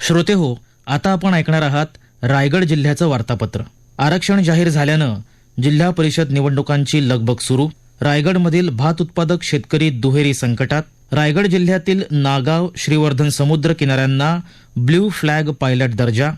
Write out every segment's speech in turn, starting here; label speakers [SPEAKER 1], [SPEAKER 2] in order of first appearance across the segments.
[SPEAKER 1] श्रोते हो आता आपण ऐकणार आहात रायगड जिल्ह्याचं वार्तापत्र. आरक्षण जाहीर झाल्यानं जिल्हा परिषद निवडणुकांची लगबग सुरू. रायगडमधील भात उत्पादक शेतकरी दुहेरी संकटात. रायगड जिल्ह्यातील नागाव श्रीवर्धन समुद्र किनाऱ्यांना ब्ल्यू फ्लॅग पायलट दर्जा.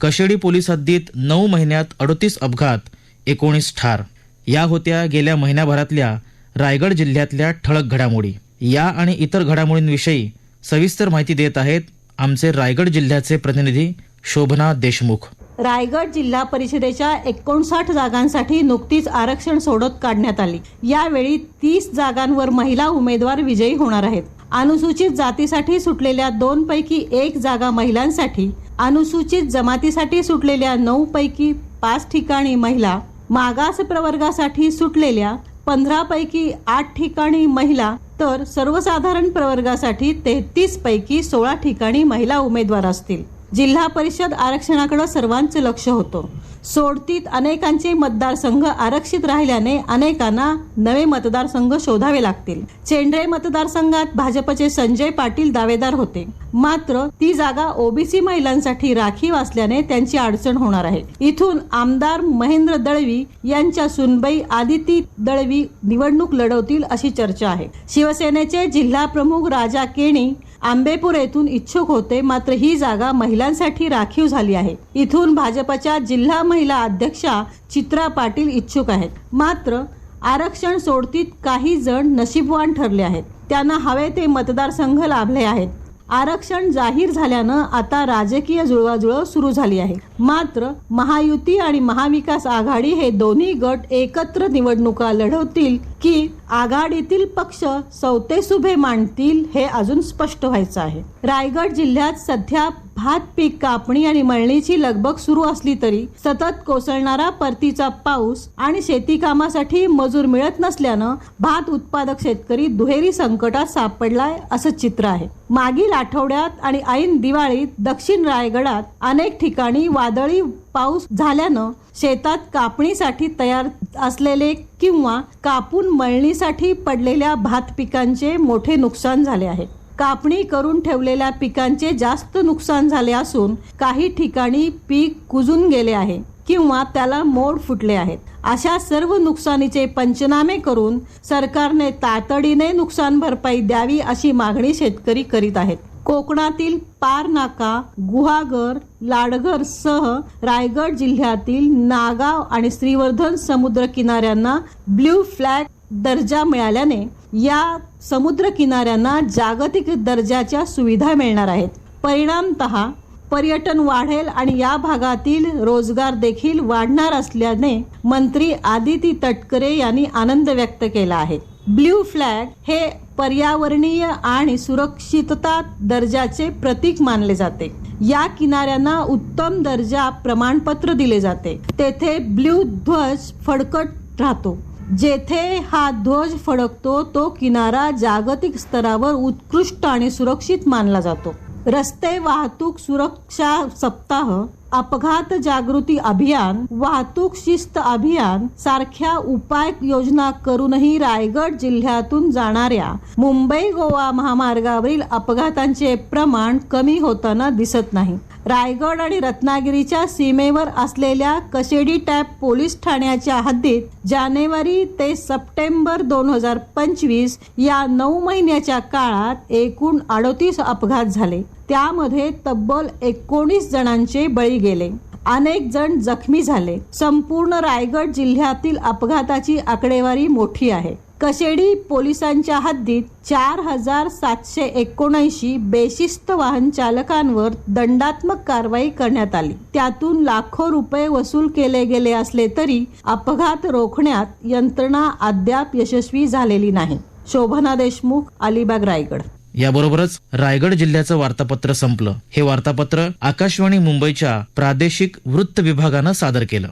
[SPEAKER 1] कशेडी पोलीस हद्दीत नऊ महिन्यात अडतीस अपघात एकोणीस ठार. या होत्या गेल्या महिन्याभरातल्या रायगड जिल्ह्यातल्या ठळक घडामोडी. या आणि इतर घडामोडींविषयी सविस्तर माहिती देत आहेत आमचे रायगड जिल्ह्याचे प्रतिनिधी शोभना देशमुख.
[SPEAKER 2] रायगड जिल्हा परिषदेच्या एकोणसाठ जागांसाठी नुकतीच आरक्षण सोडत काढण्यात आली. यावेळी तीस जागांवर महिला उमेदवार विजयी होणार आहेत. अनुसूचित जातीसाठी सुटलेल्या दोन पैकी एक जागा महिलांसाठी अनुसूचित जमातीसाठी सुटलेल्या नऊ पैकी पाच ठिकाणी महिला मागास प्रवर्गासाठी सुटलेल्या पंधरापैकी आठ ठिकाणी महिला तर सर्वसाधारण प्रवर्गासाठी तेहतीस पैकी सोळा ठिकाणी महिला उमेदवार असतील. जिल्हा परिषद आरक्षणाकडे सर्वांचं लक्ष होतं. सोडतीत अनेकांचे मतदारसंघ आरक्षित राहिल्याने अनेकांना नवे मतदारसंघ शोधावे लागतील. चेंडरे मतदारसंघात भाजपचे संजय पाटील दावेदार होते. मात्र ती जागा ओबीसी महिलांसाठी राखीव असल्याने त्यांची अडचण होणार आहे. इथून आमदार महेंद्र दळवी यांच्या सुनबाई आदिती दळवी निवडणूक लढवतील अशी चर्चा आहे. शिवसेनेचे जिल्हा प्रमुख राजा केणी आंबेपूर येथून इच्छुक होते मात्र ही जागा महिलांसाठी राखीव झाली आहे. इथून भाजपच्या जिल्हा महिला अध्यक्षा चित्रा पाटील इच्छुक आहेत. मात्र आरक्षण सोडतीत काही जण नशीबवान ठरले आहेत. त्यांना हवे ते मतदारसंघ लाभले आहेत. आरक्षण जाहीर झाल्यानं आता राजकीय जुळवाजुळव सुरू झाली आहे. मात्र महायुती आणि महाविकास आघाडी हे दोन्ही गट एकत्र निवडणुका लढवतील की आघाडीतील पक्ष सौतेसुभे मांडतील हे अजून स्पष्ट व्हायचं आहे. रायगड जिल्ह्यात सध्या भात पीक कापणी आणि मळणीची लगबग सुरू असली तरी सतत कोसळणारा परतीचा पाऊस आणि शेती कामासाठी मजूर मिळत नसल्यानं भात उत्पादक शेतकरी दुहेरी संकटात सापडलाय असं चित्र आहे. मागील आठवड्यात आणि ऐन दिवाळीत दक्षिण रायगडात अनेक ठिकाणी वादळी पाऊस झाल्यानं शेतात कापणीसाठी तयार असलेले किंवा कापून मळणीसाठी पडलेल्या भात पिकांचे मोठे नुकसान झाले आहे. कापणी करून ठेवलेल्या पिकांचे जास्त नुकसान झाले असून काही ठिकाणी पीक कुजून गेले आहे किंवा त्याला मोड फुटले आहेत. अशा सर्व नुकसानीचे पंचनामे करून सरकारने तातडीने नुकसान भरपाई द्यावी अशी मागणी शेतकरी करीत आहेत. कोकणातील पारनाका गुहागर लाडघर सह रायगड जिल्ह्यातील नागाव आणि श्रीवर्धन समुद्र किनाऱ्यांना ब्ल्यू फ्लॅग दर्जा मिळाल्याने या समुद्र किनाऱ्यांना जागतिक दर्जाच्या सुविधा मिळणार आहेत. परिणामतः पर्यटन वाढेल आणि या भागातील रोजगार देखील वाढणार असल्याने मंत्री आदिती तटकरे यांनी आनंद व्यक्त केला आहे. ब्ल्यू फ्लॅग हे पर्यावरणीय आणि सुरक्षितता दर्जाचे प्रतीक मानले जाते. या किनाऱ्यांना उत्तम दर्जा प्रमाणपत्र दिले जाते. तेथे ब्ल्यू ध्वज फडकट राहतो. जेथे हा ध्वज फडकतो तो किनारा जागतिक स्तरावर उत्कृष्ट आणि सुरक्षित मानला जातो. रस्ते वाहतूक सुरक्षा सप्ताह अपघात जागृती अभियान वाहतूक शिस्त अभियान सारख्या उपाय योजना करूनही रायगड जिल्ह्यातून जाणाऱ्या मुंबई गोवा महामार्गावरील अपघातांचे प्रमाण कमी होताना दिसत नाही. रायगड आणि रत्नागिरीच्या सीमेवर असलेल्या कशेडी टॅप पोलीस ठाण्याच्या हद्दीत जानेवारी ते सप्टेंबर दोन हजार पंचवीस या नऊ महिन्याच्या काळात एकूण अडतीस अपघात झाले. त्यामध्ये तब्बल एकोणीस जणांचे बळी गेले. अनेक जण जखमी झाले. संपूर्ण रायगड जिल्ह्यातील अपघाताची आकडेवारी मोठी आहे. कशेडी पोलिसांच्या हद्दीत चार हजार सातशे एकोणऐंशी बेशिस्त वाहन चालकांवर दंडात्मक कारवाई करण्यात आली. त्यातून लाखो रुपये वसूल केले गेले असले तरी अपघात रोखण्यात यंत्रणा अद्याप यशस्वी झालेली नाही. शोभना देशमुख अलिबाग रायगड.
[SPEAKER 1] याबरोबरच रायगड जिल्ह्याचं वार्तापत्र संपलं. हे वार्तापत्र आकाशवाणी मुंबईच्या प्रादेशिक वृत्त विभागानं सादर केलं.